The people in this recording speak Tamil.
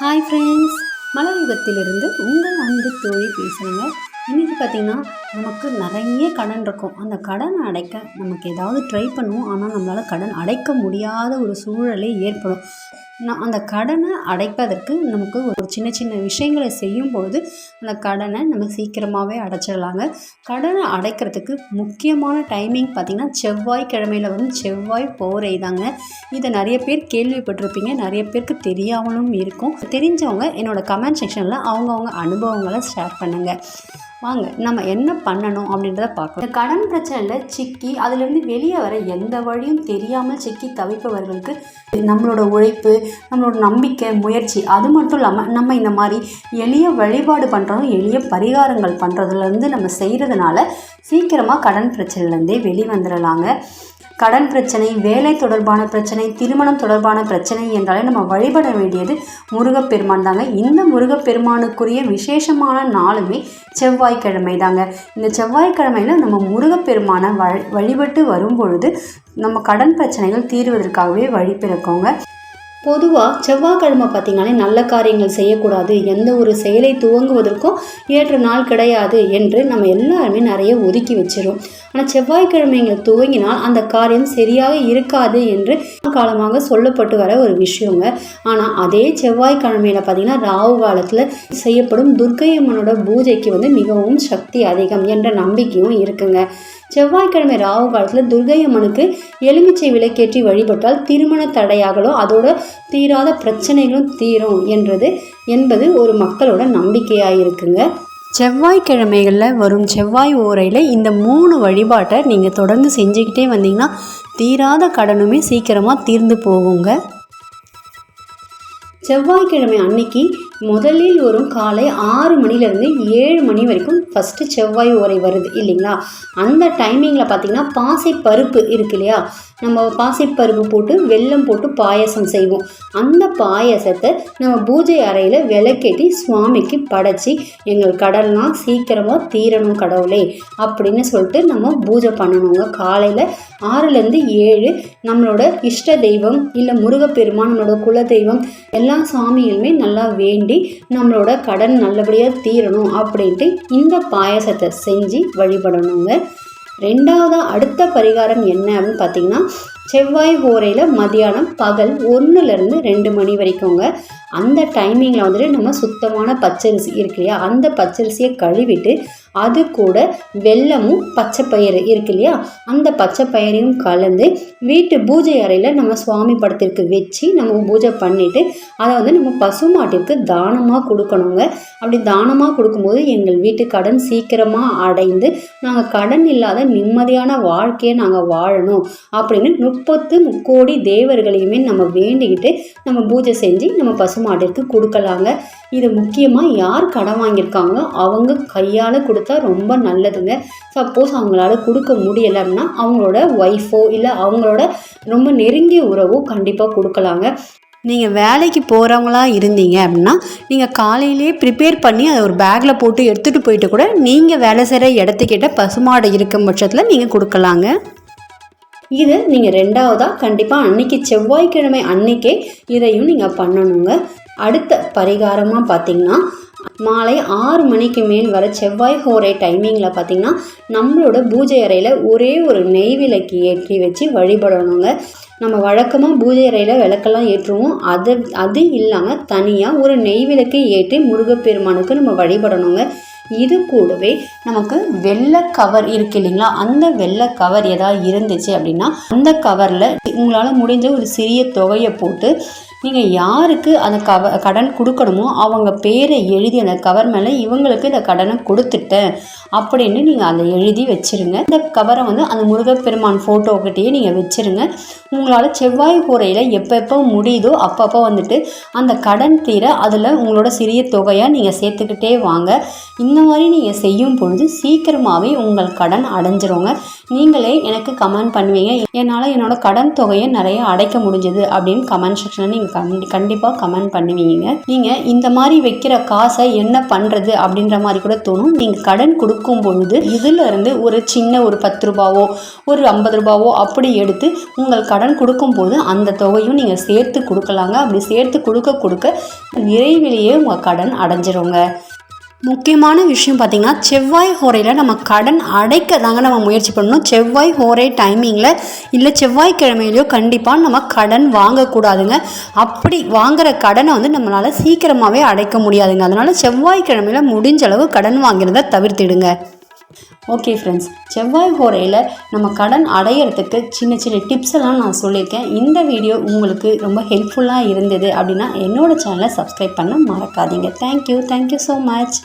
ஹாய் ஃப்ரெண்ட்ஸ் மலயுகத்திலிருந்து உங்கள் அன்பு தோழி பேசுகிறேங்க இன்றைக்கி பார்த்திங்கன்னா நமக்கு நிறைய கடன் இருக்கும். அந்த கடனை அடைக்க நமக்கு ஏதாவது ட்ரை பண்ணுவோம். ஆனால் நம்மளால் கடன் அடைக்க முடியாத ஒரு சூழலே ஏற்படும். நான் அந்த கடனை அடைப்பதற்கு நமக்கு ஒரு சின்ன சின்ன விஷயங்களை செய்யும்போது அந்த கடனை நம்ம சீக்கிரமாகவே அடைச்சிடலாங்க. கடனை அடைக்கிறதுக்கு முக்கியமான டைமிங் பார்த்திங்கன்னா செவ்வாய்க்கிழமையில் வந்து செவ்வாய் போரை தாங்க இதை நிறைய பேர் கேள்விப்பட்டிருப்பீங்க. நிறைய பேருக்கு தெரியாமலும் இருக்கும். தெரிஞ்சவங்க என்னோடய கமெண்ட் செக்ஷனில் அவங்கவுங்க அனுபவங்களை ஷேர் பண்ணுங்கள் வாங்க நம்ம என்ன பண்ணணும் அப்படின்றத பார்க்கலாம். இந்த கடன் பிரச்சனையில் சிக்கி அதுலேருந்து வெளியே வர எந்த வழியும் தெரியாமல் சிக்கி தவிப்பவர்களுக்கு நம்மளோட உழைப்பு நம்மளோட நம்பிக்கை முயற்சி அது மட்டும் இல்லாமல் நம்ம இந்த மாதிரி எளிய வழிபாடு பண்ணுறதும் எளிய பரிகாரங்கள் பண்ணுறதுலேருந்து நம்ம செய்கிறதுனால சீக்கிரமாக கடன் பிரச்சனையிலேருந்தே வெளிவந்துடலாங்க கடன் பிரச்சனை வேலை தொடர்பான பிரச்சனை திருமணம் தொடர்பான பிரச்சனை என்றாலே நம்ம வழிபட வேண்டியது முருகப்பெருமான் தாங்க. இந்த முருகப்பெருமானுக்குரிய விசேஷமான நாளுமே செவ்வாய்க்கிழமை தாங்க. இந்த செவ்வாய்க்கிழமையில் நம்ம முருகப்பெருமானை வழி வழிபட்டு வரும் பொழுது நம்ம கடன் பிரச்சனைகள் தீர்வதற்காகவே வழிபிறக்கோங்க பொதுவாக செவ்வாய்க்கிழமை பார்த்திங்கனாலே நல்ல காரியங்கள் செய்யக்கூடாது. எந்த ஒரு செயலை துவங்குவதற்கும் ஏற்ற நாள் கிடையாது என்று நம்ம எல்லாருமே நிறைய ஒதுக்கி வச்சிடும் ஆனால் செவ்வாய்க்கிழமைகள் துவங்கினால் அந்த காரியம் சரியாக இருக்காது என்று காலமாக சொல்லப்பட்டு வர ஒரு விஷயங்க. ஆனால் அதே செவ்வாய்க்கிழமையில் பார்த்திங்கன்னா ராகு காலத்தில் செய்யப்படும் துர்க்கை அம்மனோட பூஜைக்கு வந்து மிகவும் சக்தி அதிகம் என்ற நம்பிக்கையும் இருக்குங்க. செவ்வாய்க்கிழமை ராகு காலத்தில் துர்கை அம்மனுக்கு எலுமிச்சை விளக்கேற்றி வழிபட்டால் திருமண தடையாகலோ அதோட தீராத பிரச்சனைகளும் தீரும் என்றது என்பது ஒரு மக்களோட நம்பிக்கையாக இருக்குங்க செவ்வாய்க்கிழமைகளில் வரும் செவ்வாய் ஓரையில் இந்த மூணு வழிபாட்டை நீங்கள் தொடர்ந்து செஞ்சுக்கிட்டே வந்தீங்கன்னா தீராத கடனுமே சீக்கிரமாக தீர்ந்து போகுங்க. செவ்வாய்க்கிழமை அன்னைக்கு முதலில் வரும் காலை ஆறு மணிலேருந்து ஏழு மணி வரைக்கும் ஃபஸ்ட்டு செவ்வாய் ஓரை வருது இல்லைங்களா? அந்த டைமிங்கில் பார்த்தீங்கன்னா பாசை பருப்பு இருக்கு இல்லையா? நம்ம பாசிப்பருப்பு போட்டு வெல்லம் போட்டு பாயசம் செய்வோம். அந்த பாயசத்தை நம்ம பூஜை அறையில் விளக்கேட்டி சுவாமிக்கு படைச்சி எங்கள் கடல்லாம் சீக்கிரமாக தீரணும் கடவுளே அப்படின்னு சொல்லிட்டு நம்ம பூஜை பண்ணணுங்க. காலையில் ஆறுலேருந்து ஏழு நம்மளோட இஷ்ட தெய்வம் இல்லை முருகப்பெருமான் நம்மளோட குல தெய்வம் எல்லா சாமிகளுமே நல்லா வேண்டி நம்மளோட கடன் நல்லபடியாக தீரணும் அப்படின்ட்டு இந்த பாயசத்தை செஞ்சு வழிபடணுங்க. ரெண்டாவது அடுத்த பரிகாரம் என்ன அப்படின்னு பார்த்தீங்கன்னா செவ்வாய் ஹோரையில் மதியானம் பகல் ஒன்றுலேருந்து ரெண்டு மணி வரைக்குங்க. அந்த டைமிங்கில் வந்துட்டு நம்ம சுத்தமான பச்சரிசி இருக்கு இல்லையா? அந்த பச்சரிசியை கழுவிட்டு அது கூட வெள்ளமும் பச்சை பயிறு இருக்கு இல்லையா? அந்த பச்சை பயிரையும் கலந்து வீட்டு பூஜை அறையில் நம்ம சுவாமி படத்திற்கு வச்சு நம்ம பூஜை பண்ணிவிட்டு அதை வந்து நம்ம பசுமாட்டிற்கு தானமாக கொடுக்கணுங்க. அப்படி தானமாக கொடுக்கும்போது எங்கள் வீட்டு கடன் சீக்கிரமாக அடைந்து நாங்கள் கடன் இல்லாத நிம்மதியான வாழ்க்கையை நாங்கள் வாழணும் அப்படின்னு முப்பத்து முக்கோடி தேவர்களையுமே நம்ம வேண்டிக்கிட்டு நம்ம பூஜை செஞ்சு நம்ம பசுமாட்டிற்கு கொடுக்கலாங்க. இது முக்கியமாக யார் கடன் வாங்கியிருக்காங்களோ அவங்க கையால் கொடுத்தா ரொம்ப நல்லதுங்க. சப்போஸ் அவங்களால கொடுக்க முடியலை அப்படின்னா அவங்களோட ஒய்ஃபோ இல்லை அவங்களோட ரொம்ப நெருங்கிய உறவோ கண்டிப்பாக கொடுக்கலாங்க. நீங்கள் வேலைக்கு போகிறவங்களா இருந்தீங்க அப்படின்னா நீங்கள் காலையிலேயே ப்ரிப்பேர் பண்ணி அதை ஒரு பேக்கில் போட்டு எடுத்துகிட்டு போயிட்டு கூட நீங்கள் வேலை செய்கிற இடத்துக்கிட்ட பசுமாடு இருக்கும் பட்சத்தில் நீங்கள் கொடுக்கலாங்க. இது நீங்கள் ரெண்டாவதாக கண்டிப்பாக அன்னைக்கு செவ்வாய்க்கிழமை அன்னைக்கே இதையும் நீங்கள் பண்ணணுங்க. அடுத்த பரிகாரமாக பார்த்தீங்கன்னா மாலை ஆறு மணிக்கு மேல் வர செவ்வாய் ஹோரை டைமிங்கில் பார்த்தீங்கன்னா நம்மளோட பூஜை அறையில் ஒரே ஒரு நெய் விளக்கு ஏற்றி வச்சு வழிபடணுங்க. நம்ம வழக்கமாக பூஜை அறையில் விளக்கெல்லாம் ஏற்றுவோம். அது அது இல்லாமல் தனியாக ஒரு நெய் விளக்கு ஏற்றி முருகப்பெருமானுக்கு நம்ம வழிபடணுங்க. இது கூடவே நமக்கு வெள்ளை கவர் இருக்கு இல்லைங்களா? அந்த வெள்ளை கவர் ஏதாவது இருந்துச்சு அப்படின்னா அந்த கவரில் உங்களால் முடிஞ்ச ஒரு சிறிய தொகையை போட்டு நீங்கள் யாருக்கு அந்த கவ கடன் கொடுக்கணுமோ அவங்க பேரை எழுதி அந்த கவர் மேலே இவங்களுக்கு இந்த கடனை கொடுத்துட்டேன் அப்படின்னு நீங்கள் அதை எழுதி வச்சுருங்க. இந்த கவரை வந்து அந்த முருகப்பெருமான் ஃபோட்டோக்கிட்டேயே நீங்கள் வச்சுருங்க. உங்களால் செவ்வாய் கூரையில் எப்போ எப்போ முடியுதோ அப்பப்போ வந்துட்டு அந்த கடன் தீர அதில் உங்களோட சிறிய தொகையாக நீங்கள் சேர்த்துக்கிட்டே வாங்க. இந்த மாதிரி நீங்கள் செய்யும் பொழுது சீக்கிரமாகவே உங்கள் கடன் அடைஞ்சிருங்க. நீங்களே எனக்கு கமெண்ட் பண்ணுவீங்க. என்னால் என்னோட கடன் தொகையை நிறைய அடைக்க முடிஞ்சது அப்படின்னு கமெண்ட் செக்ஷனில் நீங்கள் கண்டி கண்டிப்பாக கமெண்ட் பண்ணுவீங்க. நீங்கள் இந்த மாதிரி வைக்கிற காசை என்ன பண்ணுறது அப்படின்ற மாதிரி கூட தோணும். நீங்கள் கடன் கொடுக்கும் பொழுது இதுல இருந்து ஒரு சின்ன ஒரு பத்து ரூபாவோ ஒரு ஐம்பது ரூபாவோ அப்படி எடுத்து உங்கள் கடன் கொடுக்கும்போது அந்த தொகையும் நீங்கள் சேர்த்து கொடுக்கலாங்க. அப்படி சேர்த்து கொடுக்க கொடுக்க விரைவிலேயே உங்கள் கடன் அடைஞ்சிருங்க. முக்கியமான விஷயம் பார்த்திங்கன்னா செவ்வாய் ஹோரையில் நம்ம கடன் அடைக்க தாங்க நம்ம முயற்சி பண்ணணும். செவ்வாய் ஹோரை டைமிங்கில் இல்லை செவ்வாய்க்கிழமையிலையோ கண்டிப்பாக நம்ம கடன் வாங்கக்கூடாதுங்க. அப்படி வாங்குற கடனை வந்து நம்மளால் சீக்கிரமாகவே அடைக்க முடியாதுங்க. அதனால் செவ்வாய்க்கிழமையில் முடிஞ்ச அளவு கடன் வாங்கிறத தவிர்த்திடுங்க. ஓகே ஃப்ரெண்ட்ஸ் செவ்வாய் ஹோரையில் நம்ம கடன் அடையிறதுக்கு சின்ன சின்ன டிப்ஸ் எல்லாம் நான் சொல்லியிருக்கேன். இந்த வீடியோ உங்களுக்கு ரொம்ப ஹெல்ப்ஃபுல்லாக இருந்தது அப்படின்னா என்னோடய சேனலை சப்ஸ்கிரைப் பண்ண மறக்காதீங்க. Thank you thank you so much